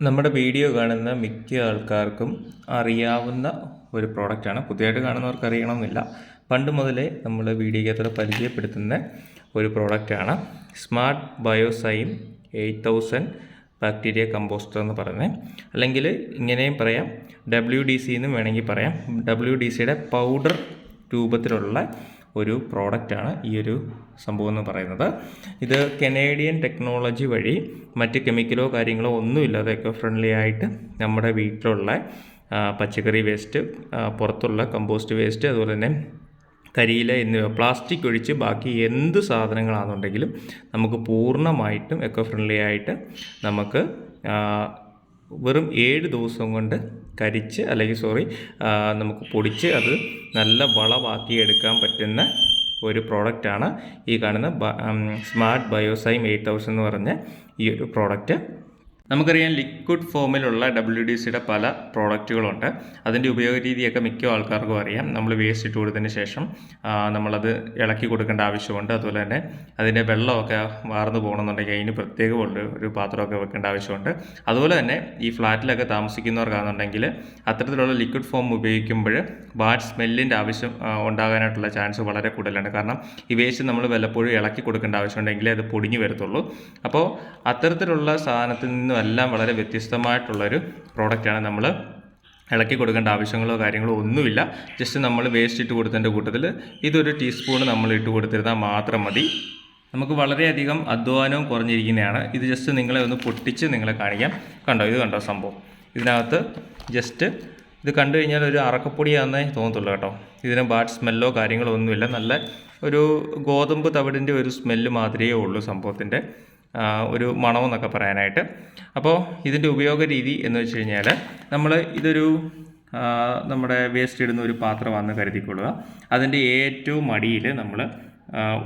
നമ്മുടെ വീഡിയോ കാണുന്ന മിക്ക ആൾക്കാർക്കും അറിയാവുന്ന ഒരു പ്രോഡക്റ്റാണ് പുതിയതായിട്ട് കാണുന്നവർക്ക് അറിയണമെന്നില്ല. പണ്ട് മുതലേ നമ്മൾ വീഡിയോയ്ക്കകത്തോടെ പരിചയപ്പെടുത്തുന്ന ഒരു പ്രോഡക്റ്റാണ് smart Biozyme eight thousand bacteria composter എന്ന് പറയുന്നത്. അല്ലെങ്കിൽ ഇങ്ങനെയും പറയാം. ഡബ്ല്യു ഡി സി എന്നും വേണമെങ്കിൽ പറയാം. ഡബ്ല്യു ഡി സിയുടെ പൗഡർ രൂപത്തിലുള്ള ഒരു പ്രോഡക്റ്റാണ് ഈ ഒരു സംഭവം എന്ന് പറയുന്നത്. ഇത് കനേഡിയൻ ടെക്നോളജി വഴി മറ്റ് കെമിക്കലോ കാര്യങ്ങളോ ഒന്നുമില്ലാതെ എക്കോ ഫ്രണ്ട്ലി ആയിട്ട് നമ്മുടെ വീട്ടിലുള്ള പച്ചക്കറി വേസ്റ്റ് പുറത്തുള്ള കമ്പോസ്റ്റ് വേസ്റ്റ് അതുപോലെ തന്നെ കരിയില എന്നിവ പ്ലാസ്റ്റിക് ഒഴിച്ച് ബാക്കി എന്ത് സാധനങ്ങളാണെന്നുണ്ടെങ്കിലും നമുക്ക് പൂർണമായിട്ടും എക്കോ ഫ്രണ്ട്ലി ആയിട്ട് നമുക്ക് വെറും ഏഴ് ദിവസം കൊണ്ട് കരിച്ച് അല്ലെങ്കിൽ സോറി നമുക്ക് പൊടിച്ച് അത് നല്ല വളമാക്കി എടുക്കാൻ പറ്റുന്ന ഒരു പ്രോഡക്റ്റാണ് ഈ കാണുന്ന സ്മാർട്ട് ബയോസൈം എയ്റ്റ് തൗസൻഡ് എന്ന് പറഞ്ഞ ഈ ഒരു പ്രോഡക്റ്റ് നമുക്കറിയാം ലിക്വിഡ് ഫോമിലുള്ള ഡബ്ല്യു ഡി സിയുടെ പല പ്രോഡക്റ്റുകളുണ്ട് അതിന്റെ ഉപയോഗ രീതിയൊക്കെ മിക്ക ആൾക്കാർക്കും അറിയാം. നമ്മൾ വേസ്റ്റ് ഇട്ട് കൊടുത്തതിന് ശേഷം നമ്മളത് ഇളക്കി കൊടുക്കേണ്ട ആവശ്യമുണ്ട്. അതുപോലെ തന്നെ അതിന്റെ വെള്ളമൊക്കെ വാർന്നു പോകണമെന്നുണ്ടെങ്കിൽ അതിന് പ്രത്യേകമുള്ള ഒരു പാത്രമൊക്കെ വെക്കേണ്ട ആവശ്യമുണ്ട്. അതുപോലെ തന്നെ ഈ ഫ്ലാറ്റിലൊക്കെ താമസിക്കുന്നവർക്കാണെന്നുണ്ടെങ്കിൽ അത്തരത്തിലുള്ള ലിക്വിഡ് ഫോം ഉപയോഗിക്കുമ്പോൾ ബാഡ് സ്മെല്ലിന്റെ ആവശ്യം ഉണ്ടാകാനായിട്ടുള്ള ചാൻസ് വളരെ കൂടുതലാണ്. കാരണം ഈ വേസ്റ്റ് നമ്മൾ വല്ലപ്പോഴും ഇളക്കി കൊടുക്കേണ്ട ആവശ്യമുണ്ടെങ്കിലേ അത് പൊടിഞ്ഞു വരത്തുള്ളൂ. അപ്പോൾ അത്തരത്തിലുള്ള സാധനത്തിൽ നിന്നും എല്ലാം വളരെ വ്യത്യസ്തമായിട്ടുള്ളൊരു പ്രോഡക്റ്റാണ് നമ്മൾ ഇളക്കി കൊടുക്കേണ്ട ആവശ്യങ്ങളോ കാര്യങ്ങളോ ഒന്നുമില്ല. ജസ്റ്റ് നമ്മൾ വേസ്റ്റ് ഇട്ട് കൊടുത്തതിന്റെ കൂട്ടത്തിൽ ഇതൊരു ടീസ്പൂൺ നമ്മൾ ഇട്ട് കൊടുത്തിരുന്നാൽ മാത്രം മതി. നമുക്ക് വളരെയധികം അധ്വാനവും കുറഞ്ഞിരിക്കുന്നതാണ്. ഇത് ജസ്റ്റ് നിങ്ങളെ ഒന്ന് പൊട്ടിച്ച് നിങ്ങളെ കാണിക്കാം. കണ്ടോ? ഇത് കണ്ടോ സംഭവം? ഇതിനകത്ത് ജസ്റ്റ് ഇത് കണ്ടു കഴിഞ്ഞാൽ ഒരു അറക്കപ്പൊടിയാണെന്നേ തോന്നത്തുള്ളൂ കേട്ടോ. ഇതിന് ബാഡ് സ്മെല്ലോ കാര്യങ്ങളോ ഒന്നുമില്ല. നല്ല ഒരു ഗോതമ്പ് തവിടിന്റെ ഒരു സ്മെല്ല് മാത്രമേ ഉള്ളൂ സംഭവത്തിന്റെ ഒരു മണമെന്നൊക്കെ പറയാനായിട്ട്. അപ്പോൾ ഇതിന്റെ ഉപയോഗ രീതി എന്ന് വെച്ച് കഴിഞ്ഞാൽ നമ്മൾ ഇതൊരു നമ്മുടെ വേസ്റ്റ് ഇടുന്ന ഒരു പാത്രമാണെന്ന് കരുതിക്കൊള്ളുക. അതിന്റെ ഏറ്റവും അടിയിൽ നമ്മൾ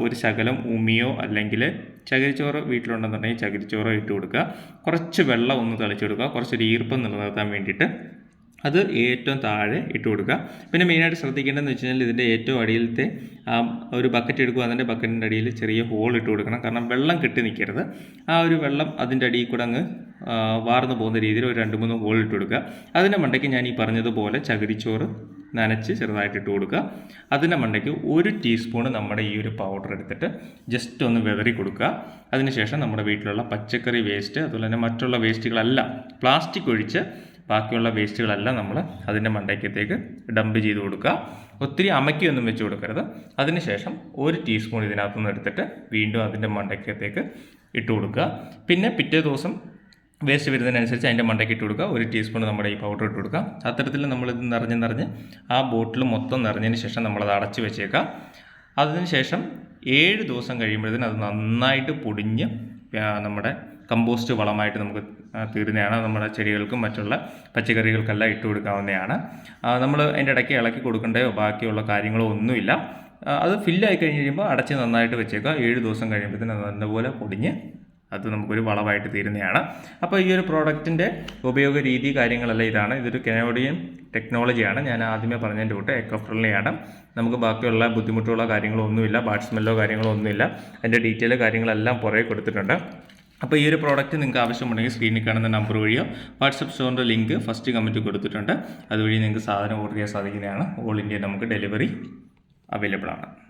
ഒരു ശകലം ഉമിയോ അല്ലെങ്കിൽ ചകിരിച്ചോറ് വീട്ടിലുണ്ടെന്നുണ്ടെങ്കിൽ ചകിരിച്ചോറോ ഇട്ട് കൊടുക്കുക. കുറച്ച് വെള്ളം ഒന്ന് തളിച്ചു കൊടുക്കുക. കുറച്ചൊരു ഈർപ്പം നിലനിർത്താൻ വേണ്ടിയിട്ട് അത് ഏറ്റവും താഴെ ഇട്ട് കൊടുക്കുക. പിന്നെ മെയിനായിട്ട് ശ്രദ്ധിക്കേണ്ടതെന്ന് വെച്ച് കഴിഞ്ഞാൽ ഇതിന്റെ ഏറ്റവും അടിയിലത്തെ ആ ഒരു ബക്കറ്റ് എടുക്കുക അതിന്റെ ബക്കറ്റിന്റെ അടിയിൽ ചെറിയ ഹോൾ ഇട്ട് കൊടുക്കണം. കാരണം വെള്ളം കെട്ടി നിൽക്കരുത്. ആ ഒരു വെള്ളം അതിന്റെ അടിയിൽ കൂടെ അങ്ങ് വാർന്നു പോകുന്ന രീതിയിൽ ഒരു രണ്ട് മൂന്ന് ഹോൾ ഇട്ട് കൊടുക്കുക. അതിന്റെ മണ്ടയ്ക്ക് ഞാൻ ഈ പറഞ്ഞതുപോലെ ചകിരിച്ചോറ് നനച്ച് ചെറുതായിട്ട് ഇട്ട് കൊടുക്കുക. അതിന്റെ മണ്ടയ്ക്ക് ഒരു ടീസ്പൂൺ നമ്മുടെ ഈ ഒരു പൗഡർ എടുത്തിട്ട് ജസ്റ്റ് ഒന്ന് വെതറി കൊടുക്കുക. അതിനുശേഷം നമ്മുടെ വീട്ടിലുള്ള പച്ചക്കറി വേസ്റ്റ് അതുപോലെ തന്നെ മറ്റുള്ള വേസ്റ്റുകളല്ല പ്ലാസ്റ്റിക് ഒഴിച്ച് ബാക്കിയുള്ള വേസ്റ്റുകളെല്ലാം നമ്മൾ അതിന്റെ മണ്ടയ്ക്കത്തേക്ക് ഡംപ് ചെയ്ത് കൊടുക്കുക. ഒത്തിരി അമക്കിയൊന്നും വെച്ച് കൊടുക്കരുത്. അതിനുശേഷം ഒരു ടീസ്പൂൺ ഇതിനകത്തുനിന്ന് എടുത്തിട്ട് വീണ്ടും അതിന്റെ മണ്ടയ്ക്കത്തേക്ക് ഇട്ട് കൊടുക്കുക. പിന്നെ പിറ്റേ ദിവസം വേസ്റ്റ് വരുന്നതിനനുസരിച്ച് അതിന്റെ മണ്ടയ്ക്ക് ഇട്ട് കൊടുക്കുക. ഒരു ടീസ്പൂൺ നമ്മുടെ ഈ പൗഡർ ഇട്ട് കൊടുക്കുക. അത്തരത്തിൽ നമ്മളിത് നിറഞ്ഞ് നിറഞ്ഞ് ആ ബോട്ടിൽ മൊത്തം നിറഞ്ഞതിന് ശേഷം നമ്മളത് അടച്ച് വെച്ചേക്കുക. അതിനുശേഷം ഏഴ് ദിവസം കഴിയുമ്പോഴത്തേന് അത് നന്നായിട്ട് പൊടിഞ്ഞ് നമ്മുടെ കമ്പോസ്റ്റ് വളമായിട്ട് നമുക്ക് തീരുന്നതാണ്. നമ്മുടെ ചെടികൾക്കും മറ്റുള്ള പച്ചക്കറികൾക്കെല്ലാം ഇട്ട് കൊടുക്കാവുന്നതാണ്. നമ്മൾ അതിന്റെ ഇടയ്ക്ക് ഇളക്കി കൊടുക്കേണ്ടയോ ബാക്കിയുള്ള കാര്യങ്ങളോ ഒന്നുമില്ല. അത് ഫില്ലായി കഴിഞ്ഞ് കഴിയുമ്പോൾ അടച്ച് നന്നായിട്ട് വെച്ചേക്കുക. ഏഴ് ദിവസം കഴിയുമ്പോഴത്തേന് നല്ലപോലെ പൊടിഞ്ഞ് അത് നമുക്കൊരു വളമായിട്ട് തീരുന്നതാണ്. അപ്പോൾ ഈ ഒരു പ്രോഡക്റ്റിന്റെ ഉപയോഗ രീതി കാര്യങ്ങളെല്ലാം ഇതാണ്. ഇതൊരു കനോഡിയൻ ടെക്നോളജിയാണ് ഞാൻ ആദ്യമേ പറഞ്ഞതിന്റെ കൂട്ട് എക്കോ ഫ്രണ്ട്ലിയാണ് നമുക്ക് ബാക്കിയുള്ള ബുദ്ധിമുട്ടുള്ള കാര്യങ്ങളൊന്നുമില്ല ഒന്നുമില്ല. ബാഡ് സ്മെല്ലോ കാര്യങ്ങളോ ഒന്നുമില്ല. അതിന്റെ ഡീറ്റെയിൽ കാര്യങ്ങളെല്ലാം പുറകെ കൊടുത്തിട്ടുണ്ട്. അപ്പോൾ ഈ ഒരു പ്രോഡക്റ്റ് നിങ്ങൾക്ക് ആവശ്യമുണ്ടെങ്കിൽ സ്ക്രീനിൽ കാണുന്ന നമ്പർ വഴിയോ വാട്സപ്പ് സ്റ്റോറിന്റെ ലിങ്ക് ഫസ്റ്റ് കമന്റ് കൊടുത്തിട്ടുണ്ട്. അതുവഴി നിങ്ങൾക്ക് സാധനം ഓർഡർ ചെയ്യാൻ സാധിക്കുന്നതാണ്. ഓൾ ഇന്ത്യ നമുക്ക് ഡെലിവറി അവൈലബിൾ ആണ്.